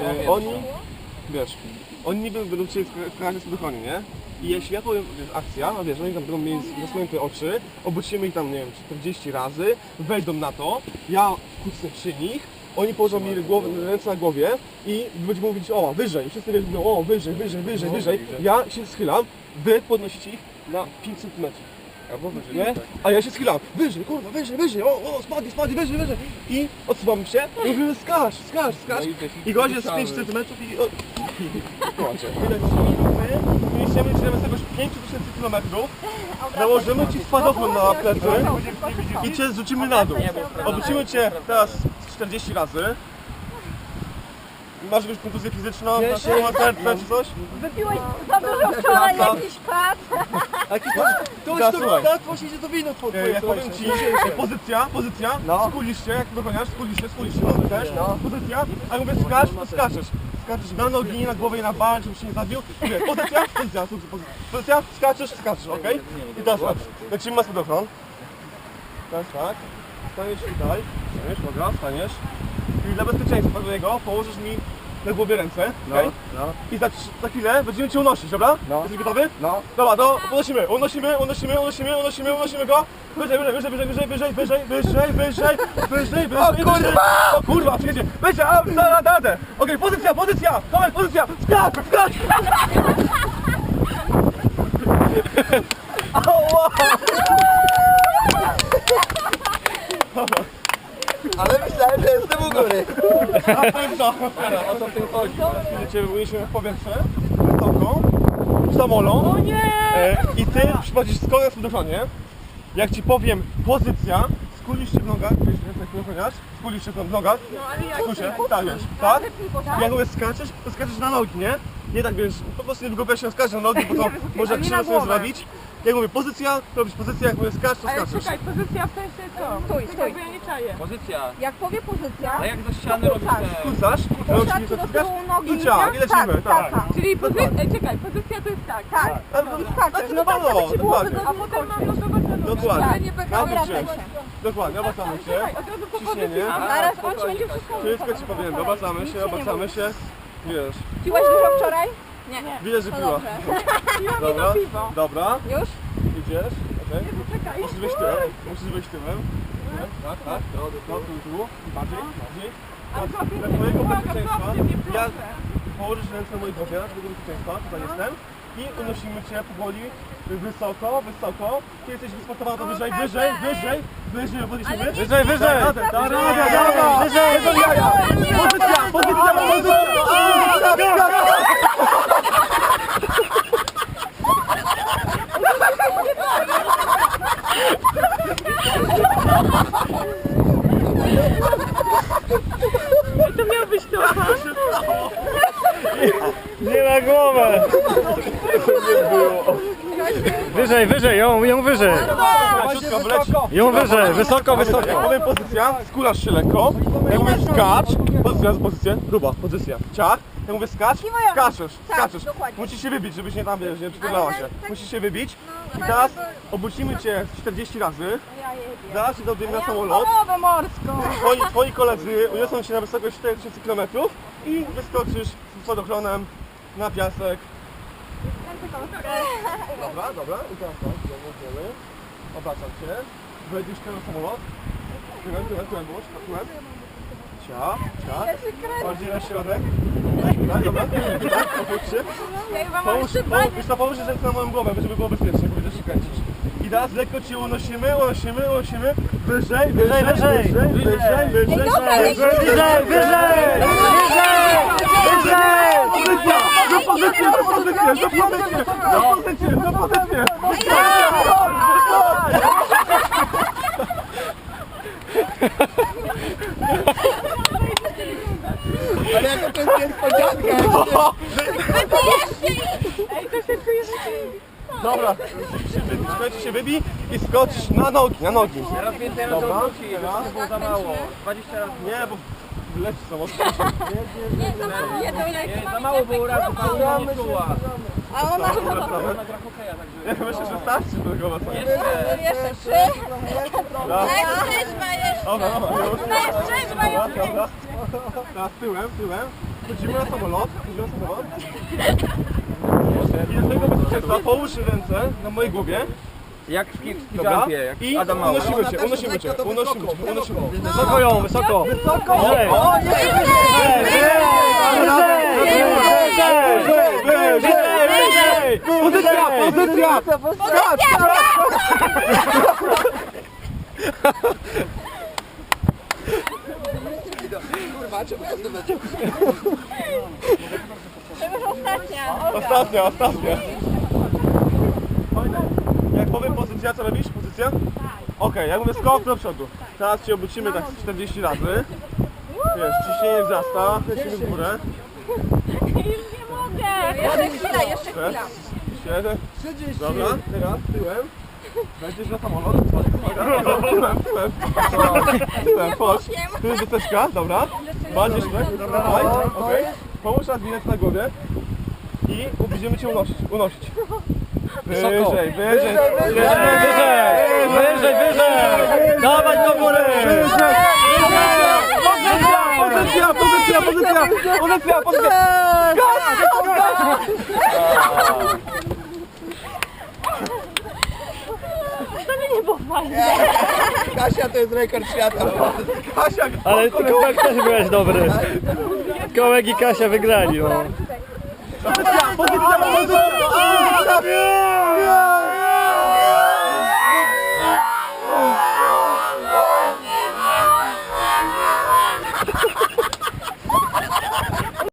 E, oni, wiesz, oni niby będą chcieli wkraczać spadochronie, nie? I jak światło, wiesz, akcja, no wiesz, oni tam będą mieli zasłonięte oczy, obrócimy ich tam, nie wiem, 40 razy, wejdą na to, ja kucnę przy nich, oni położą mi głowę, ręce na głowie i będziemy mówić o, wyżej, wszyscy mówią o, wyżej, wyżej, wyżej, wyżej, ja się schylam, wy podnosicie ich na 5 cm. Albo wyżej. Nie? A ja się schylam, wyżej, kurwa, wyżej, wyżej, o, o, spadnie, spadnie, wyżej, wyżej. I odsuwamy się i mówimy skacz, skacz, skacz. No i gość jest z 5 cały. cm i... O, Słuchajcie, tyle my wyniesiemy ci zamiast tego 5000 km, nałożymy ci spadochron na plecy i cię zrzucimy na dół. Obrócimy cię teraz 40 razy. Masz jakąś kontuzję fizyczną, masz serce czy coś? Wypiłeś za dużo wczoraj jakiś pad. Jakiś To Teraz jest to, tak właśnie się to wino E, twoje. Ja powiem ci, pozycja, pozycja, No. skulisz się, jak dogoniasz, skulisz się, skulisz się, no. też, pozycja, a mówię skacz, to skaczesz. Skaczesz na nogi, nie na głowę, nie na bark, żebyś się nie zabił. Pozycja, pozycja, pozycja, pozycja, skaczesz, skaczesz, okej? I teraz tak, lecimy na spadochron. Teraz tak, staniesz tutaj, staniesz, dobra, staniesz. I dla bezpieczeństwa twojego położysz mi na głowie ręce, okej? no. I za, za chwilę będziemy cię unosić, dobra? No. Jesteś gotowy? No. Dobra, to unosimy, unosimy, unosimy, unosimy, unosimy, unosimy go. Wyżej, wyżej, wyżej, wyżej, wyżej, wyżej, wyżej, wyżej, wyżej, wyżej, O kurwa! O kurwa, przyjedzie. Wyżej, a, da, da, da. Okej, pozycja, pozycja, dawaj, pozycja, skacz, skacz. Ale myślałem, że jestem u góry. A pewno. O co w tym chodzi? Unieśmy w powietrze, wysoko, samolą. O nie! E, I ty przychodzisz z w spadochronie. Jak ci powiem pozycja, skulisz się w nogach, wiesz, jak ty ochroniarz, skulisz się w nogach, No ale jak skulisz się, tak wiesz, tak? tak? Jak mówię skaczesz, to skaczesz na nogi, nie? Nie tak wiesz, po prostu nie wygłupiasz się skacz na nogi, bo to może ale nie krzywo na sobie głowę. zrobić. Jak mówię pozycja, to robisz pozycję, jak mówię skacz, to Ale skaczesz. czekaj, pozycja w sensie co? Stój, stój. bo ja nie czaję. Pozycja. Jak powie pozycja, A jak do ściany robisz tak. te... Kucasz, Kucasz, rączki do zaciskasz tyłu nogi, i ciach, i lecimy, tak, tak. tak. Czyli pozycja, Ej, czekaj, pozycja to jest tak. Tak, i skaczesz, no tak, żeby ci było wygodnie A potem mam losować na nogę. Dokładnie. Ale nie Obracaj się. się. Dokładnie, obracamy się. Czekaj, od razu po Ciśnienie. Zaraz on ci będzie wszystko Wszystko ci powiem, obracamy się, obracamy się. Wiesz, Piłaś dużo wczoraj? Nie. widać, że To piła. dobrze. Piłam Dobra, jedno piwo. dobra, Już? idziesz, okej. Czekaj. Musisz wyjść tyłem, musisz wyjść tyłem. Tak, tak, no, no, tu, tu, bardziej, bardziej. Ale Dla złapię twojego bezpieczeństwa, mnie, ja proszę. położysz ręce na mojej głowie, dla twojego bezpieczeństwa, tutaj jestem. I unosimy cię powoli, wysoko, wysoko. Kiedy jesteś wysportowana, to wyżej, wyżej, wyżej, wyżej, podniesiemy. Wyżej, wyżej! Radę, da radę, dobra! Wyżej, wyżej, jaja! Pozycja, pozycja, pozycja! To miał być to. Nie na głowę! Wyżej, wyżej, ją, ją wyżej! Ją wyżej, wysoko, Jak wysoko! powiem pozycja, skulasz się lekko. Jak mówię skacz, pozycja, pozycja, gruba, pozycja, ciach. Jak mówię skacz, skaczesz, Tak, skaczesz. Musisz się wybić, żebyś nie tam, wiesz, nie przytulała się. tak- Musisz się wybić. I teraz obrócimy cię 40 razy. Zaraz cię załapiemy na samolot. Twoi, twoi koledzy uniosą cię na wysokość 4000 km i wyskoczysz z spadochronem na piasek. Dobra, dobra. I teraz tak, znowu. Obracam cię. Wejdziesz w samolot. Tyłem, tyłem, tyłem, bądź, tyłem. Cia, cia. Bardziej na środek. Tak, dobra. Tak, obróć się. Połóż, połóż, wiesz co, położysz ręce na moją głowę, żeby było bezpiecznie, bo będziesz się kręcić. I teraz lekko cię unosimy, unosimy, unosimy. Wyżej, wyżej, wyżej, wyżej, wyżej, wyżej, dobra, wyżej, Wyżej, wyżej! Wyżej! cię, zapłacę cię! Zapłacę cię, zapłacę cię! Ale jaka to jest niespodzianka! Dobra, słuchajcie się wybi i skocz na nogi, na nogi. Teraz więcej razy odwrócisz, to było za mało. 20 razy. Nie, bo Lecz samochód. Nie, za mało. Nie, to nie. Za mało tak było razu, Paula nie czuła. A ona Ona gra hokeja, także... Myślę, że starczy tylko was. Jeszcze. Jeszcze trzy. Mężczyzna jeszcze. Mężczyzna jeszcze. No. Teraz tyłem, tyłem. Chodzimy na samolot. Chodzimy na samolot. I do tego będziecie dwa ręce na mojej głowie. Jak w jak I Adam Mały. unosimy cię, unosimy cię, unosimy cię, unosimy cię. Wysoko ją, wysoko. Wysoko. Wyżej. Wyżej. Wyżej. Wyżej. Pozycja, pozycja! Kurwa, czemu ja To ostatnia. Ostatnia, ostatnia. Jak powiem pozycja, co robisz? Pozycja? Okej, jak mówię skok do przodu. Teraz się obrócimy tak 40 razy. Wiesz, ciśnienie wzrasta, lecimy w górę. Już nie mogę. Jeszcze chwila, jeszcze chwila. Siedem. Dobra, teraz tyłem. Wejdziesz na samolot. Tyłem, tyłem. Tyłem, chodź. Tu jest wyteczka, dobra. Bardziej tak? Dawaj, okej. Połóż na głowie. I będziemy cię unosić, unosić. Wyżej, wyżej, wyżej, Wyżej. Wyżej, wyżej. Dawać do góry. Pozycja, pozycja, pozycja, pozycja, pozycja. To nie było fajne. Kasia to jest rekord świata. Kasia, Ale ty kołek też byłeś dobry. Kołek i Kasia wygrali, no. pozycja, pozycja, pozycja.